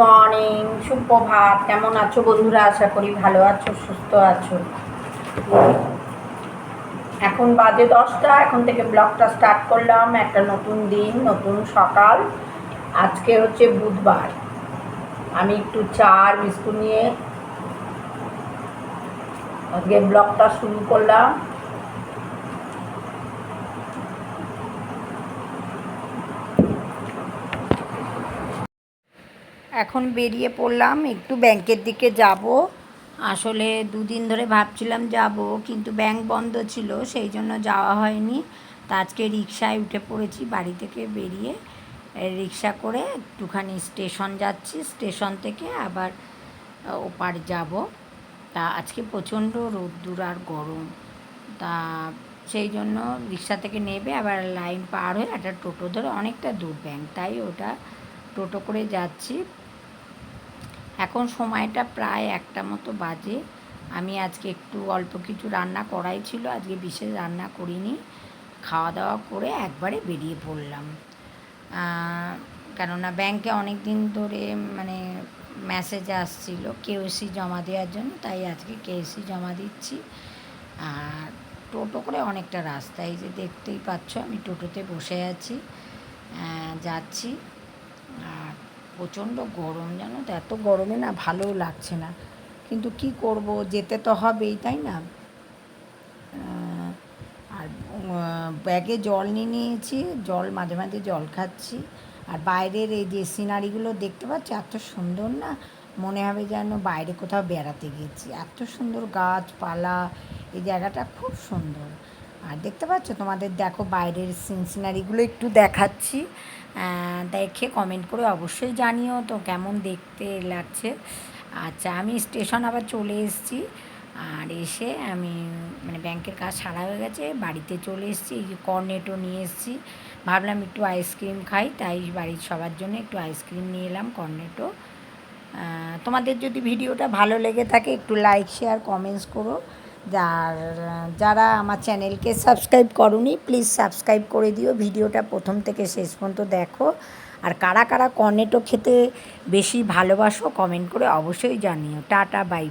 Morning সুপ্রভাত কেমন আছো বন্ধুরা? আশা করি ভালো আছো, সুস্থ আছো। এখন বাজে দশটা, এখন থেকে ব্লগটা স্টার্ট করলাম। একটা নতুন দিন, নতুন সকাল। আজকে হচ্ছে বুধবার। আমি একটু চা বিস্কুট নিয়ে আজকে ব্লগটা শুরু করলাম। এখন বেরিয়ে পড়লাম, একটু ব্যাংকের দিকে যাব। আসলে দুদিন ধরে ভাবছিলাম যাব, কিন্তু ব্যাংক বন্ধ ছিল, সেই জন্য যাওয়া হয়নি। তা আজকে রিক্সায় উঠে পড়েছি, বাড়ি থেকে বেরিয়ে রিক্সা করে একটুখানি স্টেশন যাচ্ছি। স্টেশন থেকে আবার ওপার যাব। তা আজকে প্রচণ্ড রোদ্দুর আর গরম। তা সেই জন্য রিক্সা থেকে নেবে, আবার লাইন পার হয়ে একটা টোটো ধরে অনেকটা দূর ব্যাংক, তাই ওটা টোটো করে যাচ্ছি। এখন সময়টা প্রায় একটা মতো বাজে। আমি আজকে একটু অল্প কিছু রান্না করাই ছিল, আজকে বিশেষ রান্না করিনি। খাওয়া দাওয়া করে একবারে বেরিয়ে পড়লাম। কেননা ব্যাংকে অনেক দিন ধরে মানে মেসেজ আসছিল কেওসি জমা দেওয়ার জন্য, তাই আজকে কেওসি জমা দিচ্ছি। আর টোটো করে অনেকটা রাস্তা, এই যে দেখতেই পাচ্ছ আমি টোটোতে বসে আছি। যাচ্ছি। আর প্রচণ্ড গরম, জানো তো? এত গরমে না ভালোও লাগছে না। কিন্তু কি করব? যেতে তো হবেই, তাই না? আর ব্যাগে জল নিয়ে নিয়েছি, জল, মাঝে মাঝে জল খাচ্ছি। আর বাইরের এই যে সিনারিগুলো দেখতে পাচ্ছি, এত সুন্দর না? মনে হবে যেন বাইরে কোথাও বেড়াতে গেছি। এত সুন্দর গাছপালা, এই জায়গাটা খুব সুন্দর। আর দেখতে পাচ্ছ তোমাদের দেখো বাইরের সিন সিনারিগুলো একটু দেখাচ্ছি। দেখে কমেন্ট করে অবশ্যই জানিও তো কেমন দেখতে লাগছে। আচ্ছা আমি স্টেশন আবার চলে এসেছি। আর এসে আমি মানে ব্যাংকের কাজ সারা হয়ে গেছে, বাড়িতে চলে এসেছি, এই যে কর্নেটো নিয়ে এসেছি। ভাবলাম একটু আইসক্রিম খাই, তাই বাড়ির সবার জন্য একটু আইসক্রিম নিয়ে এলাম কর্নেটো তোমাদের যদি ভিডিওটা ভালো লেগে থাকে, একটু লাইক শেয়ার কমেন্টস করো। যার, যারা আমার চ্যানেলকে সাবস্ক্রাইব করনি প্লিজ সাবস্ক্রাইব করে দিও। ভিডিওটা প্রথম থেকে শেষ পর্যন্ত দেখো। আর কারা কারা কর্নেটো খেতে বেশি ভালোবাসো কমেন্ট করে অবশ্যই জানিও। Tata bye